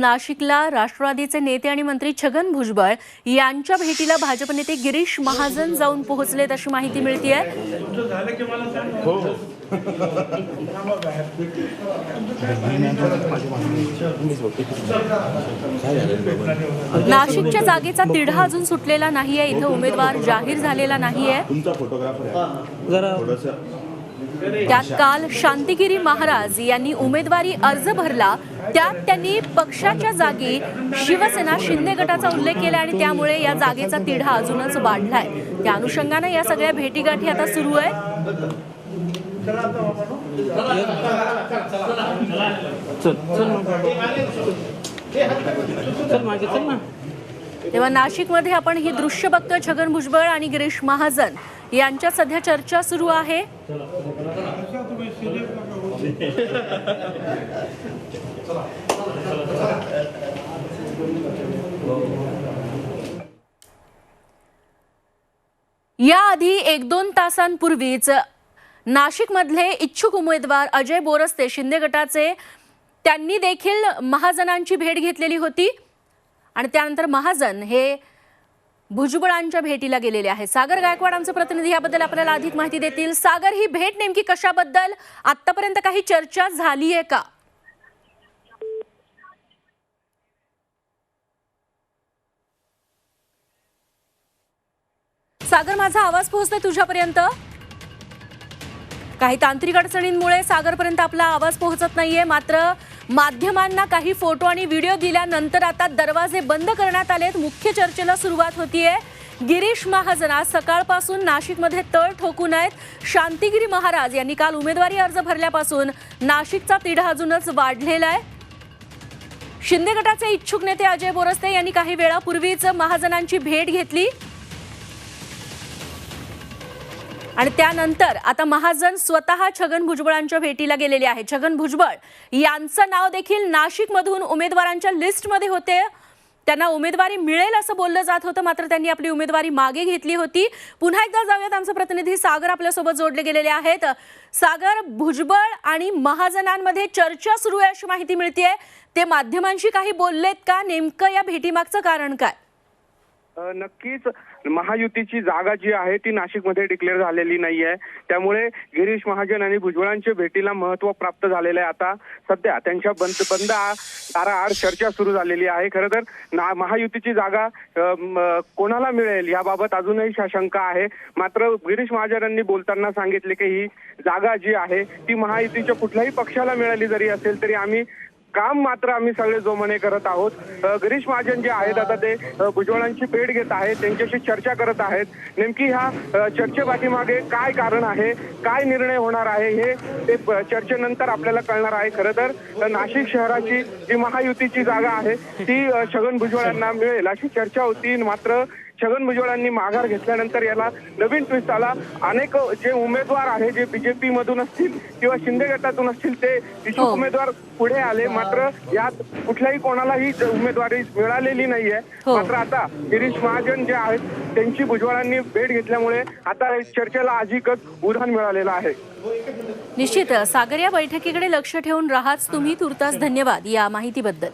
नाशिकला राष्ट्रवादीचे नेते आणि मंत्री छगन भुजबळ यांच्या भेटीला भाजप नेते गिरीश महाजन जाऊन पोहोचलेत अशी माहिती मिळतीये. नाशिकच्या जागेचा तिढा अजून सुटलेला नाहीये. इथं उमेदवार जाहीर झालेला नाहीये. त्यात काल शांतिगिरी महाराज यांनी उमेदवारी अर्ज भरला. त्यात त्यांनी पक्षाच्या जागी शिवसेना शिंदे गटाचा उल्लेख केला आणि त्यामुळे या जागेचा तिढा अजूनच वाढलाय. त्या अनुषंगाने या सगळ्या भेटीगाठी आता सुरू आहे तेव्हा नाशिकमध्ये आपण ही दृश्य बघतोय छगन भुजबळ आणि गिरीश महाजन. यांच्या सध्या चर्चा सुरू आहे. याआधी एक दोन तासांपूर्वीच नाशिकमधले इच्छुक उमेदवार अजय बोरस्ते शिंदे गटाचे त्यांनी देखील महाजनांची भेट घेतलेली होती. आणि त्यानंतर महाजन हे भुजबळांच्या भेटीला गेलेले आहे सागर गायकवाड आमचे प्रतिनिधी याबद्दल आपल्याला अधिक माहिती देतील. सागर ही भेट नेमकी कशाबद्दल? आतापर्यंत काही चर्चा झाली आहे का? सागर माझा आवाज पोहोचतोय तुझ्यापर्यंत? काही तांत्रिक अडचणींमुळे सागरपर्यंत आपला आवाज पोहोचत नाहीये. मात्र माध्यमांना काही फोटो आणि व्हिडिओ दिल्यानंतर आता दरवाजे बंद करण्यात आलेत. मुख्य चर्चेला सुरुवात होतीये. गिरीश महाजन आज सकाळपासून नाशिकमध्ये तळ ठोकून आहेत. शांतिगिरी महाराज यांनी काल उमेदवारी अर्ज भरल्यापासून नाशिकचा तिढा अजूनच वाढलेला आहे. शिंदे गटाचे इच्छुक नेते अजय बोरस्ते यांनी काही वेळापूर्वीच महाजनांची भेट घेतली. आणि त्यानंतर आता महाजन स्वतः छगन भुजबळांच्या भेटीला गेलेले आहे छगन भुजबळ यांचं नाव देखील नाशिकमधून उमेदवारांच्या लिस्टमध्ये होते. त्यांना उमेदवारी मिळेल असं बोललं जात होतं मात्र त्यांनी आपली उमेदवारी मागे घेतली होती. पुन्हा एकदा जाऊयात आमचे प्रतिनिधी सागर आपल्यासोबत जोडले गेलेले आहेत. सागर भुजबळ आणि महाजनांमध्ये चर्चा सुरू आहे अशी माहिती मिळतीये. ते माध्यमांशी काही बोललेत का? नेमकं या भेटीमागचं कारण काय? नक्कीच. महायुतीची जागा जी आहे ती नाशिकमध्ये डिक्लेअर झालेली नाही आहे त्यामुळे गिरीश महाजन आणि भुजबळांच्या भेटीला महत्त्व प्राप्त झालेलं आहे. आता सध्या त्यांच्या बंद बंद आ- दाराआड चर्चा सुरू झालेली आहे. खरं तर महायुतीची जागा कोणाला मिळेल याबाबत अजूनही शंका आहे. मात्र गिरीश महाजनांनी बोलताना सांगितले की ही जागा जी आहे ती महायुतीच्या कुठल्याही पक्षाला मिळाली जरी असेल तरी आम्ही काम मात्र आम्ही सगळे जोमाने करत आहोत. गिरीश महाजन जे आहेत आता ते अ, भुजबळांची भेट घेत आहेत त्यांच्याशी चर्चा करत आहेत. नेमकी ह्या चर्चेपाठीमागे काय कारण आहे काय निर्णय होणार आहे हे ते चर्चेनंतर आपल्याला कळणार आहे. खरं तर नाशिक शहराची जी महायुतीची जागा आहे ती छगन भुजबळांना मिळेल. अशी चर्चा होती मात्र छगन भुजबळांनी माघार घेतल्यानंतर याला नवीन ट्विस्ट आला. अनेक जे उमेदवार आहे जे बीजेपी मधून असतील किंवा शिंदे गटातून असतील ते इच्छुक हो. उमेदवार पुढे आले. मात्र यात कुठल्याही कोणालाही उमेदवारी मिळालेली नाहीये. हो. मात्र आता गिरीश महाजन जे आहेत त्यांची भुजबळांनी भेट घेतल्यामुळे आता चर्चेला अधिकच उधाण मिळालेलं आहे. निश्चित सागर या बैठकीकडे लक्ष ठेवून राहाच तुम्ही तुर्तास धन्यवाद या माहितीबद्दल.